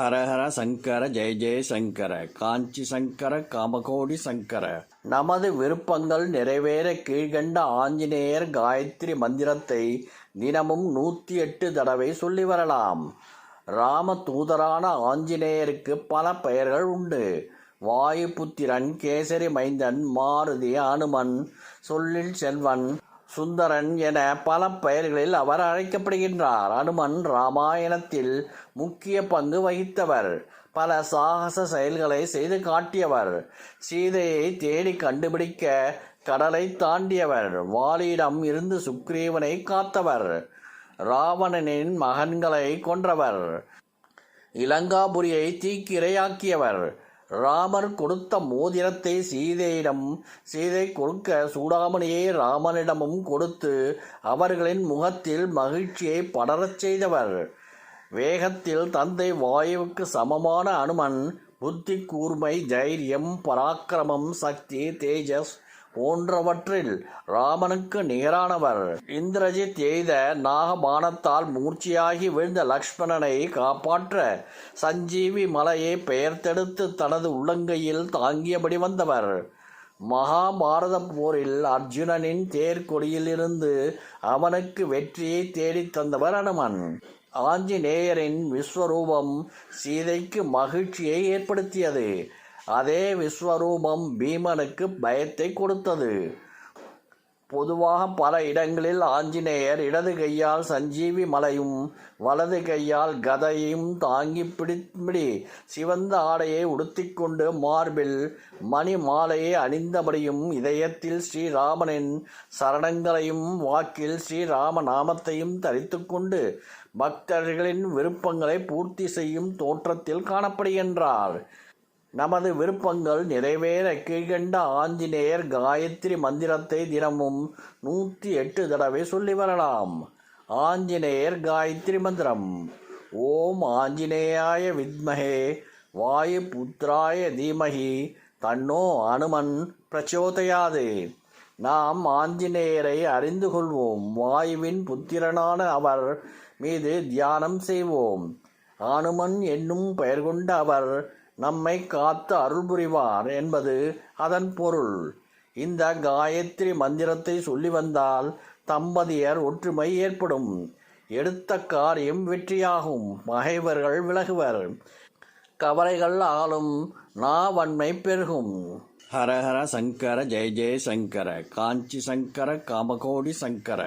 ஹரஹர சங்கர ஜெய ஜெய சங்கர காஞ்சி சங்கர காமகோடி சங்கர. நமது விருப்பங்கள் நிறைவேற கீழ்கண்ட ஆஞ்சநேயர் காயத்ரி மந்திரத்தை தினமும் நூற்றி எட்டு தடவை சொல்லி வரலாம். ராம தூதரான ஆஞ்சநேயருக்கு பல பெயர்கள் உண்டு. வாயுபுத்திரன் கேசரி மைந்தன் மாருதி அனுமன் சொல்லில் செல்வன் சுந்தரன் என பல பெயர்களில் அவர் அழைக்கப்படுகின்றார். அனுமன் ராமாயணத்தில் முக்கிய பங்கு வகித்தவர். பல சாகச செயல்களை செய்து காட்டியவர். சீதையை தேடி கண்டுபிடிக்க கடலை தாண்டியவர். வாலியிடம் இருந்து சுக்ரீவனை காத்தவர். ராவணனின் மகன்களை கொன்றவர். இலங்காபுரியை தீக்கிரையாக்கியவர். ராமர் கொடுத்த மோதிரத்தை சீதையிடம் சீதை கொடுக்க சூடாமணியை ராமனிடமும் கொடுத்து அவர்களின் முகத்தில் மகிழ்ச்சியை படரச் செய்தவர். வேகத்தில் தந்தை வாயுவுக்கு சமமான அனுமன் புத்தி கூர்மை தைரியம் பராக்கிரமம் சக்தி தேஜஸ் போன்றவற்றில் ராமனுக்கு நிகரானவர் இந்திரஜித் எய்த நாகபானத்தால் மூர்ச்சியாகி விழுந்த லக்ஷ்மணனை காப்பாற்ற சஞ்சீவி மலையை பெயர்த்தெடுத்து தனது உள்ளங்கையில் தாங்கியபடி வந்தவர். மகாபாரத போரில் அர்ஜுனனின் தேர்கொடியிலிருந்து அவனுக்கு வெற்றியை தேடித் தந்தவர் அனுமன். ஆஞ்சநேயரின் விஸ்வரூபம் சீதைக்கு மகிழ்ச்சியை ஏற்படுத்தியது. அதே விஸ்வரூபம் பீமனுக்கு பயத்தை கொடுத்தது. பொதுவாக பல இடங்களில் ஆஞ்சநேயர் இடது கையால் சஞ்சீவி மலையும் வலது கையால் கதையும் தாங்கி பிடிப்படி சிவந்த ஆடையை உடுத்திக்கொண்டு மார்பில் மணி மாலையை அணிந்தபடியும் இதயத்தில் ஸ்ரீராமனின் சரணங்களையும் வாக்கில் ஸ்ரீராம நாமத்தையும் தரித்துக்கொண்டு பக்தர்களின் விருப்பங்களை பூர்த்தி செய்யும் தோற்றத்தில் காணப்படுகின்றார். நமது விருப்பங்கள் நிறைவேற கீழ்கண்ட ஆஞ்சநேயர் காயத்ரி மந்திரத்தை தினமும் நூற்றி எட்டு தடவை சொல்லி வரலாம். ஆஞ்சநேயர் காயத்ரி மந்திரம். ஓம் ஆஞ்சநேயாய வித்மகே வாயு புத்திராய தீமகி தன்னோ அனுமன் பிரச்சோதையாது. நாம் ஆஞ்சநேயரை அறிந்து கொள்வோம். வாயுவின் புத்திரனான அவர் மீது தியானம் செய்வோம். அனுமன் என்னும் பெயர் கொண்ட அவர் நம்மை காத்து அருள் புரிவார் என்பது அதன் பொருள். இந்த காயத்ரி மந்திரத்தை சொல்லி வந்தால் தம்பதியர் ஒற்றுமை ஏற்படும். எடுத்த காரியம் வெற்றியாகும். பகைவர்கள் விலகுவர். கவலைகள் ஆளும் நாவன்மை பெருகும். ஹரஹர சங்கர ஜெய ஜெய சங்கர காஞ்சி சங்கர காமகோடி சங்கர.